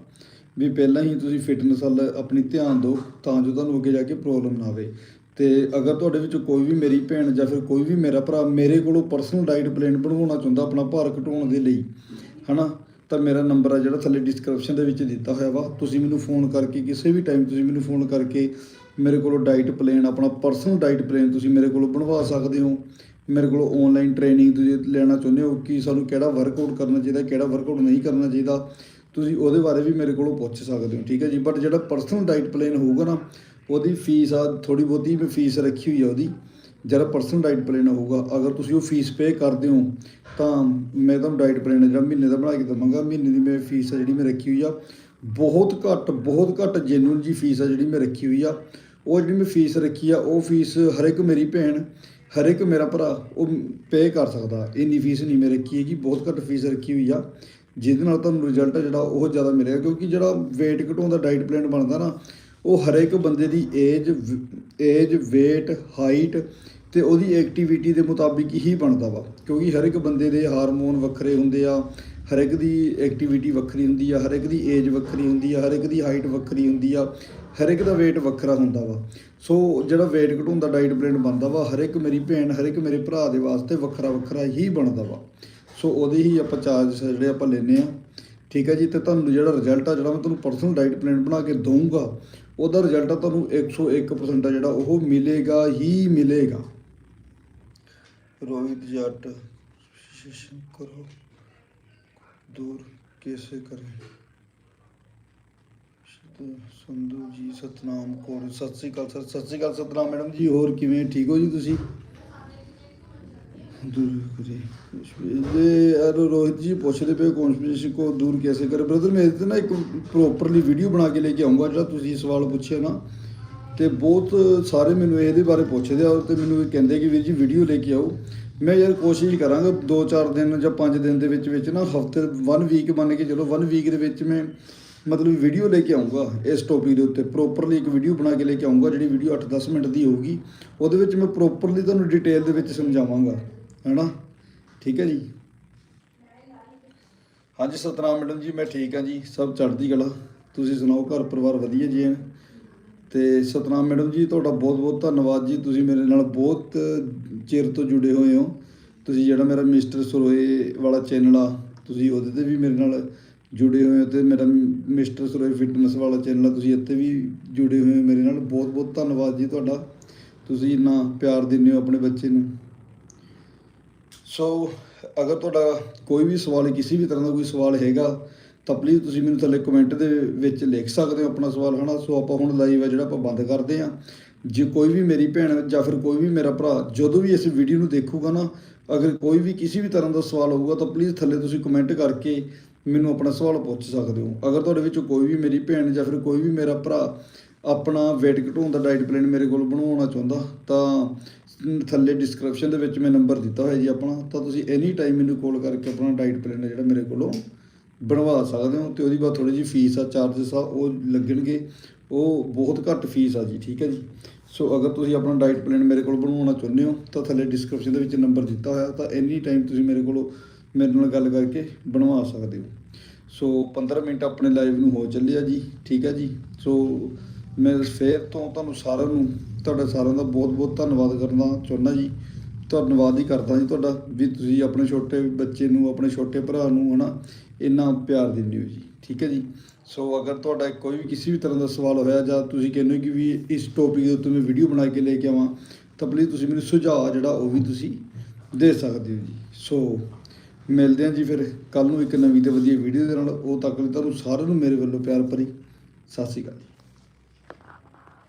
ਵੀ ਪਹਿਲਾਂ ਹੀ ਤੁਸੀਂ ਫਿਟਨੈਸ ਵੱਲ ਆਪਣੀ ਧਿਆਨ ਦਿਓ, ਤਾਂ ਜੋ ਤੁਹਾਨੂੰ ਅੱਗੇ ਜਾ ਕੇ ਪ੍ਰੋਬਲਮ ਨਾ ਆਵੇ। ਤੇ ਅਗਰ ਤੁਹਾਡੇ ਵਿੱਚੋਂ ਕੋਈ ਵੀ ਮੇਰੀ ਭੈਣ ਜਾਂ ਫਿਰ ਕੋਈ ਵੀ ਮੇਰਾ ਭਰਾ ਮੇਰੇ ਕੋਲੋਂ ਪਰਸਨਲ ਡਾਈਟ ਪਲਾਨ ਬਣਵਾਉਣਾ ਚਾਹੁੰਦਾ ਆਪਣਾ ਭਾਰ ਘਟਾਉਣ ਦੇ ਲਈ, ਹਨਾ, ਤਾਂ ਮੇਰਾ ਨੰਬਰ ਆ ਜਿਹੜਾ ਥੱਲੇ ਡਿਸਕ੍ਰਿਪਸ਼ਨ ਦੇ ਵਿੱਚ ਦਿੱਤਾ ਹੋਇਆ ਵਾ। ਤੁਸੀਂ ਮੈਨੂੰ ਫੋਨ ਕਰਕੇ ਕਿਸੇ ਵੀ ਟਾਈਮ ਤੁਸੀਂ ਮੈਨੂੰ ਫੋਨ ਕਰਕੇ ਮੇਰੇ ਕੋਲੋਂ ਡਾਈਟ ਪਲਾਨ ਆਪਣਾ ਪਰਸਨਲ ਡਾਈਟ ਪਲਾਨ ਤੁਸੀਂ ਮੇਰੇ ਕੋਲੋਂ ਬਣਵਾ ਸਕਦੇ ਹੋ। ਮੇਰੇ ਕੋਲੋਂ ਆਨਲਾਈਨ ਟ੍ਰੇਨਿੰਗ ਤੁਸੀਂ ਲੈਣਾ ਚਾਹੁੰਦੇ ਹੋ ਕਿ ਸਾਨੂੰ ਕਿਹੜਾ ਵਰਕਆਊਟ ਕਰਨਾ ਚਾਹੀਦਾ, ਕਿਹੜਾ ਵਰਕਆਊਟ ਨਹੀਂ ਕਰਨਾ ਚਾਹੀਦਾ, ਤੁਸੀਂ ਉਹਦੇ ਬਾਰੇ ਵੀ ਮੇਰੇ ਕੋਲੋਂ ਪੁੱਛ ਸਕਦੇ ਹੋ, ਠੀਕ ਹੈ ਜੀ? ਬਟ ਜਿਹੜਾ ਪਰਸਨਲ ਡਾਈਟ ਪਲਾਨ ਹੋਊਗਾ ਨਾ ਉਹਦੀ ਫੀਸ ਆ ਥੋੜੀ ਬਹੁਤੀ ਮੈਂ ਫੀਸ ਰੱਖੀ ਹੋਈ ਆ ਉਹਦੀ। ਜਿਹੜਾ ਪਰਸਨਲ ਡਾਈਟ ਪਲਾਨ ਹੋਊਗਾ। ਅਗਰ ਤੁਸੀਂ ਉਹ ਫੀਸ ਪੇ ਕਰਦੇ ਹੋ, ਤਾਂ ਮੈਂ ਤੁਹਾਨੂੰ ਡਾਈਟ ਪਲਾਨ ਜਿਹੜਾ ਮਹੀਨੇ ਦਾ ਬਣਾ ਕੇ ਦਵਾਂਗਾ। ਮਹੀਨੇ ਦੀ ਮੈਂ ਫੀਸ ਆ ਜਿਹੜੀ ਮੈਂ ਰੱਖੀ ਹੋਈ ਆ। ਬਹੁਤ ਘੱਟ ਬਹੁਤ ਘੱਟ ਜੈਨੂਨ ਜੀ ਫੀਸ ਆ ਜਿਹੜੀ ਮੈਂ ਰੱਖੀ ਹੋਈ ਆ। ਉਹ ਜਿਹੜੀ ਮੈਂ ਫੀਸ ਰੱਖੀ ਆ, ਉਹ ਫੀਸ ਹਰ ਇੱਕ ਮੇਰੀ ਭੈਣ, ਹਰ ਇੱਕ ਮੇਰਾ ਭਰਾ, ਉਹ ਪੇ ਕਰ ਸਕਦਾ। ਇੰਨੀ ਫੀਸ ਨਹੀਂ ਮੈਂ ਰੱਖੀ ਹੈਗੀ। ਬਹੁਤ ਘੱਟ ਫੀਸ ਰੱਖੀ ਹੋਈ ਆ। ਜਿਹਦੇ ਨਾਲ ਤੁਹਾਨੂੰ ਰਿਜ਼ਲਟ ਜਿਹੜਾ ਉਹ ਜ਼ਿਆਦਾ ਮਿਲੇਗਾ। ਕਿਉਂਕਿ ਜਿਹੜਾ weight ਘਟਾਉਣ ਦਾ ਡਾਈਟ ਪਲਾਨ ਬਣਦਾ ਨਾ ਉਹ ਹਰੇਕ ਬੰਦੇ ਦੀ ਏਜ ਏਜ weight ਹਾਈਟ ਤੇ ਉਹਦੀ ਐਕਟੀਵਿਟੀ ਦੇ ਮੁਤਾਬਿਕ ਹੀ ਬਣਦਾ ਵਾ। ਕਿਉਂਕਿ ਹਰ ਇੱਕ ਬੰਦੇ ਦੇ ਹਾਰਮੋਨ ਵੱਖਰੇ ਹੁੰਦੇ ਆ ਹਰ ਇੱਕ ਦੀ ਐਕਟੀਵਿਟੀ ਵੱਖਰੀ ਹੁੰਦੀ ਆ ਹਰ ਇੱਕ ਦੀ ਏਜ ਵੱਖਰੀ ਹੁੰਦੀ ਆ ਹਰ ਇੱਕ ਦੀ ਹਾਈਟ ਵੱਖਰੀ ਹੁੰਦੀ ਆ ਹਰ ਇੱਕ ਦਾ weight ਵੱਖਰਾ ਹੁੰਦਾ ਵਾ। ਸੋ ਜਿਹੜਾ weight ਘਟਾਉਣ ਦਾ ਡਾਈਟ ਪਲਾਨ ਬਣਦਾ ਵਾ ਹਰ ਇੱਕ ਮੇਰੀ ਭੈਣ ਹਰ ਇੱਕ ਮੇਰੇ ਭਰਾ ਦੇ ਵਾਸਤੇ ਵੱਖਰਾ ਵੱਖਰਾ ਹੀ ਬਣਦਾ ਵਾ। ਸੋ ਉਹਦੇ ਹੀ ਆਪਾਂ ਚਾਰਜ ਜਿਹੜੇ ਆਪਾਂ ਲੈਨੇ ਆ। ਠੀਕ ਹੈ ਜੀ? ਤੇ ਤੁਹਾਨੂੰ ਜਿਹੜਾ ਰਿਜ਼ਲਟ ਆ, ਜਿਹੜਾ ਮੈਂ ਤੁਹਾਨੂੰ ਪਰਸਨਲ ਡਾਈਟ ਪਲਾਨ ਬਣਾ ਕੇ ਦਊਂਗਾ ਉਹਦਾ ਰਿਜ਼ਲਟ ਤੁਹਾਨੂੰ 101% ਆ ਜਿਹੜਾ ਉਹ ਮਿਲੇਗਾ ਹੀ ਮਿਲੇਗਾ। ਰੋਹਿਤ ਜੱਟ ਸ਼ਿਸ਼ਨ ਕਰੋ, ਦੂਰ ਕੈਸੇ ਕरें ਸੰਧੂ ਜੀ, ਸਤਨਾਮ ਕੋਰ, ਸਤਿ ਸ੍ਰੀ ਅਕਾਲ ਸਰ, ਸਤਿ ਸ੍ਰੀ ਅਕਾਲ ਸਤਨਾਮ ਮੈਡਮ ਜੀ, ਹੋਰ ਕਿਵੇਂ, ਠੀਕ ਹੋ ਜੀ ਤੁਸੀਂ? दूर करे ਦੇ ਯਾਰ ਰੋਹਿਤ ਜੀ ਪੁੱਛਦੇ ਪਏ ਕੌਨਸਪੀਰੇਸ਼ਨ ਕੋ ਦੂਰ ਕੈਸੇ ਕਰੇ ਬ੍ਰਦਰ ਮੈਂ ਇਹਦੇ ਤੇ ਨਾ ਇੱਕ ਪ੍ਰੋਪਰਲੀ ਵੀਡੀਓ ਬਣਾ ਕੇ ਲੈ ਕੇ ਆਉਂਗਾ ਜਿਹੜਾ ਤੁਸੀਂ ਸਵਾਲ ਪੁੱਛਿਆ ਨਾ ਤੇ ਬਹੁਤ ਸਾਰੇ ਮੈਨੂੰ ਇਹਦੇ ਬਾਰੇ ਪੁੱਛਦੇ ਆ ਤੇ ਮੈਨੂੰ ਇਹ ਕਹਿੰਦੇ ਕਿ ਵੀਰ ਜੀ ਵੀਡੀਓ ਲੈ ਕੇ ਆਓ ਮੈਂ ਯਾਰ ਕੋਸ਼ਿਸ਼ ਕਰਾਂਗਾ 2-4 ਦਿਨ ਜਾਂ 5 ਦਿਨ ਦੇ ਵਿੱਚ ਵਿੱਚ ਨਾ ਹਫਤੇ 1 ਵੀਕ ਮੰਨ ਕੇ ਚਲੋ 1 ਵੀਕ ਦੇ ਵਿੱਚ ਮੈਂ ਮਤਲਬ ਵੀਡੀਓ ਲੈ ਕੇ ਆਉਂਗਾ ਇਸ ਟੌਪਿਕ ਦੇ ਉੱਤੇ ਪ੍ਰੋਪਰਲੀ ਇੱਕ ਵੀਡੀਓ ਬਣਾ ਕੇ ਲੈ ਕੇ ਆਉਂਗਾ ਜਿਹੜੀ ਵੀਡੀਓ 8-10 ਮਿੰਟ ਦੀ ਹੋਊਗੀ ਉਹਦੇ ਵਿੱਚ ਮੈਂ ਪ੍ਰੋਪਰਲੀ ਤੁਹਾਨੂੰ ਡਿਟੇਲ ਦੇ ਵਿੱਚ ਸਮਝਾਵਾਂਗਾ ਹੈਨਾ? ਠੀਕ ਹੈ ਜੀ? ਹਾਂਜੀ, ਸਤਨਾਮ ਮੈਡਮ ਜੀ, ਮੈਂ ਠੀਕ ਹਾਂ ਜੀ। ਸਭ ਚੜ੍ਹਦੀ ਕਲਾ। ਤੁਸੀਂ ਸੁਣਾਓ, ਘਰ ਪਰਿਵਾਰ ਵਧੀਆ ਜੀ ਹੈ? ਤੇ ਸਤਨਾਮ ਮੈਡਮ ਜੀ, ਤੁਹਾਡਾ ਬਹੁਤ ਬਹੁਤ ਧੰਨਵਾਦ ਜੀ। ਤੁਸੀਂ ਮੇਰੇ ਨਾਲ ਬਹੁਤ ਚਿਰ ਤੋਂ ਜੁੜੇ ਹੋਏ ਹੋ। ਤੁਸੀਂ ਜਿਹੜਾ ਮੇਰਾ ਮਿਸਟਰ ਸਰੋਏ ਵਾਲਾ ਚੈਨਲ ਆ, ਤੁਸੀਂ ਉਹਦੇ ਤੇ ਵੀ ਮੇਰੇ ਨਾਲ ਜੁੜੇ ਹੋਏ ਹੋ ਤੇ ਮੇਰਾ ਮਿਸਟਰ ਸਰੋਏ ਫਿਟਨੈਸ ਵਾਲਾ ਚੈਨਲ ਆ, ਤੁਸੀਂ ਇੱਥੇ ਵੀ ਜੁੜੇ ਹੋਏ ਹੋ ਮੇਰੇ ਨਾਲ। ਬਹੁਤ ਬਹੁਤ ਧੰਨਵਾਦ ਜੀ ਤੁਹਾਡਾ। ਤੁਸੀਂ ਇੰਨਾ ਪਿਆਰ ਦਿੰਦੇ ਹੋ ਆਪਣੇ ਬੱਚੇ ਨੂੰ। ਸੋ ਅਗਰ ਤੁਹਾਡਾ ਕੋਈ ਵੀ ਸਵਾਲ, ਕਿਸੇ ਵੀ ਤਰ੍ਹਾਂ ਦਾ ਕੋਈ ਸਵਾਲ ਹੈਗਾ, ਤਾਂ ਪਲੀਜ਼ ਤੁਸੀਂ ਮੈਨੂੰ ਥੱਲੇ ਕਮੈਂਟ ਦੇ ਵਿੱਚ ਲਿਖ ਸਕਦੇ ਹੋ ਆਪਣਾ ਸਵਾਲ, ਹਨਾ? ਸੋ ਆਪਾਂ ਹੁਣ ਲਾਈਵ ਆ ਜਿਹੜਾ ਆਪਾਂ ਬੰਦ ਕਰਦੇ ਆ ਜੇ ਕੋਈ ਵੀ ਮੇਰੀ ਭੈਣ ਜਾਂ ਫਿਰ ਕੋਈ ਵੀ ਮੇਰਾ ਭਰਾ ਜਦੋਂ ਵੀ ਇਸ ਵੀਡੀਓ ਨੂੰ ਦੇਖੂਗਾ ਨਾ, ਅਗਰ ਕੋਈ ਵੀ ਕਿਸੇ ਵੀ ਤਰ੍ਹਾਂ ਦਾ ਸਵਾਲ ਹੋਊਗਾ, ਤਾਂ ਪਲੀਜ਼ ਥੱਲੇ ਤੁਸੀਂ ਕਮੈਂਟ ਕਰਕੇ ਮੈਨੂੰ ਆਪਣਾ ਸਵਾਲ ਪੁੱਛ ਸਕਦੇ ਹੋ। ਅਗਰ ਤੁਹਾਡੇ ਵਿੱਚੋਂ ਕੋਈ ਵੀ ਮੇਰੀ ਭੈਣ ਜਾਂ ਫਿਰ ਕੋਈ ਵੀ ਮੇਰਾ ਭਰਾ ਆਪਣਾ weight ਘਟਾਉਣ ਦਾ ਡਾਈਟ ਪਲਾਨ ਮੇਰੇ ਕੋਲ ਬਣਵਾਉਣਾ ਚਾਹੁੰਦਾ, ਤਾਂ ਥੱਲੇ ਡਿਸਕ੍ਰਿਪਸ਼ਨ ਦੇ ਵਿੱਚ ਮੈਂ ਨੰਬਰ ਦਿੱਤਾ ਹੋਇਆ ਜੀ ਆਪਣਾ, ਤਾਂ ਤੁਸੀਂ ਐਨੀ ਟਾਈਮ ਮੈਨੂੰ ਕਾਲ ਕਰਕੇ ਆਪਣਾ ਡਾਈਟ ਪਲਾਨ ਜਿਹੜਾ ਮੇਰੇ ਕੋਲੋਂ ਬਣਵਾ ਸਕਦੇ ਹੋ ਤੇ ਉਹਦੀ ਬਾਅਦ ਥੋੜੀ ਜਿਹੀ ਫੀਸ ਆ ਚਾਰजेस ਆ, ਉਹ ਲੱਗਣਗੇ। ਉਹ ਬਹੁਤ ਘੱਟ ਫੀਸ ਆ ਜੀ, ਠੀਕ ਹੈ ਜੀ। ਸੋ ਅਗਰ ਤੁਸੀਂ ਆਪਣਾ ਡਾਈਟ ਪਲਾਨ ਮੇਰੇ ਕੋਲ ਬਣਵਾਉਣਾ ਚਾਹੁੰਦੇ ਹੋ, ਤਾਂ ਥੱਲੇ ਡਿਸਕ੍ਰਿਪਸ਼ਨ ਦੇ ਵਿੱਚ ਨੰਬਰ ਦਿੱਤਾ ਹੋਇਆ, ਤਾਂ ਐਨੀ ਟਾਈਮ ਤੁਸੀਂ ਮੇਰੇ ਕੋਲੋਂ ਮੇਰੇ ਨਾਲ ਗੱਲ ਕਰਕੇ ਬਣਵਾ ਸਕਦੇ ਹੋ। ਸੋ 15 ਮਿੰਟ ਆਪਣੇ ਲਾਈਵ ਨੂੰ ਹੋ ਚੱਲਿਆ ਜੀ, ਠੀਕ ਹੈ ਜੀ। ਸੋ ਮੈਂ ਫੇਰ ਤੋਂ ਤੁਹਾਨੂੰ ਸਾਰਿਆਂ ਨੂੰ ਤੁਹਾਡਾ ਸਾਰਿਆਂ ਦਾ ਬਹੁਤ ਬਹੁਤ ਧੰਨਵਾਦ ਕਰਨਾ ਚਾਹੁੰਦਾ ਜੀ। ਧੰਨਵਾਦ ਹੀ ਕਰਦਾ ਜੀ ਤੁਹਾਡਾ ਵੀ ਤੁਸੀਂ ਆਪਣੇ ਛੋਟੇ ਬੱਚੇ ਨੂੰ, ਆਪਣੇ ਛੋਟੇ ਭਰਾ ਨੂੰ ਹਨਾ, ਇੰਨਾ ਪਿਆਰ ਦਿੰਦੇ ਹੋ ਜੀ। ਠੀਕ ਹੈ ਜੀ। ਸੋ ਅਗਰ ਤੁਹਾਡਾ ਕੋਈ ਵੀ ਕਿਸੇ ਵੀ ਤਰ੍ਹਾਂ ਦਾ ਸਵਾਲ ਹੋਇਆ ਜਾਂ ਤੁਸੀਂ ਕਹਿੰਦੇ ਹੋ ਕਿ ਵੀ ਇਸ ਟੌਪਿਕ ਦੇ ਉੱਤੇ ਮੈਂ ਵੀਡੀਓ ਬਣਾ ਕੇ ਲੈ ਕੇ ਆਵਾਂ, ਤਾਂ ਪਲੀਜ਼ ਤੁਸੀਂ ਮੈਨੂੰ ਸੁਝਾਅ ਜਿਹੜਾ ਉਹ ਵੀ ਤੁਸੀਂ ਦੇ ਸਕਦੇ ਹੋ ਜੀ। ਸੋ ਮਿਲਦੇ ਹਾਂ ਜੀ ਫਿਰ ਕੱਲ ਨੂੰ ਇੱਕ ਨਵੀਂ ਤੇ ਵਧੀਆ ਵੀਡੀਓ ਦੇ ਨਾਲ। ਉਹ ਤੱਕ ਲਈ ਤੁਹਾਨੂੰ ਸਾਰਿਆਂ ਨੂੰ ਮੇਰੇ ਵੱਲੋਂ ਪਿਆਰ ਭਰੀ। ਸਤਿ ਸ਼੍ਰੀ ਅਕਾਲ ਜੀ।